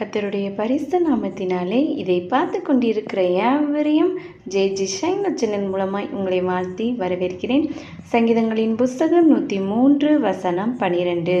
கத்தருடைய பரிசு நாமத்தினாலே இதை பார்த்து கொண்டிருக்கிற யாவரையும் ஜே ஜி ஷைனச்சனன் மூலமாய் உங்களை வாழ்த்தி வரவேற்கிறேன். சங்கீதங்களின் புஸ்தகம் நூற்றி மூன்று வசனம் பனிரெண்டு.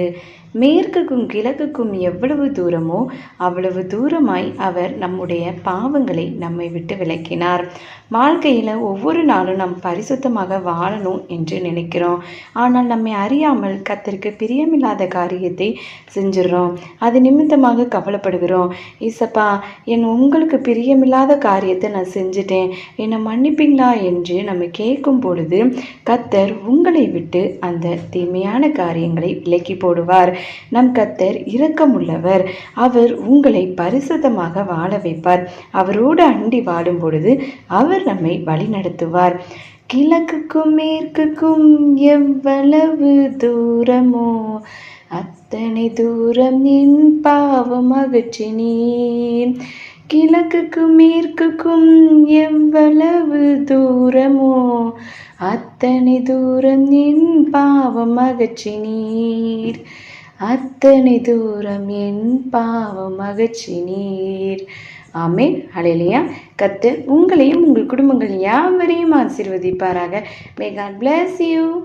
மேற்குக்கும் கிழக்குக்கும் எவ்வளவு தூரமோ அவ்வளவு தூரமாய் அவர் நம்முடைய பாவங்களை நம்மை விட்டு விலக்கினார். வாழ்க்கையில் ஒவ்வொரு நாளும் நாம் பரிசுத்தமாக வாழணும் என்று நினைக்கிறோம். ஆனால் நம்மை அறியாமல் கத்தருக்கு பிரியமில்லாத காரியத்தை செஞ்சிடறோம். அது நிமித்தமாக கவலைப்படுகிறோம். ஈசப்பா என் உங்களுக்கு பிரியமில்லாத காரியத்தை நான் செஞ்சுட்டேன். என்னை மன்னிப்பீங்களா? என்று நம்ம கேட்கும் பொழுது கத்தர் உங்களை விட்டு அந்த தீமையான காரியங்களை விலக்கி போடுவார். நம் கத்தர் இரக்கமுள்ளவர். அவர் உங்களை பரிசுத்தமாக வாழ வைப்பார். அவரோடு அண்டி வாடும் பொழுது அவர் நம்மை வழிநடத்துவார். கிழக்குக்கும் மேற்குக்கும் எவ்வளவு தூரமோ அத்தனை தூரம் நின் பாவம் அகற்றினீர் கிழக்குக்கும் மேற்குக்கும் எவ்வளவு தூரமோ அத்தனை தூரம் நின் பாவம் அகற்றினீர் அத்தனை தூரம் என் பாவம் அகற்றினீர் ஆமேன். அலையிலையா கத்து உங்களையும் உங்கள் குடும்பங்கள் யாவரையும் ஆசீர்வதிப்பாராக. May God bless you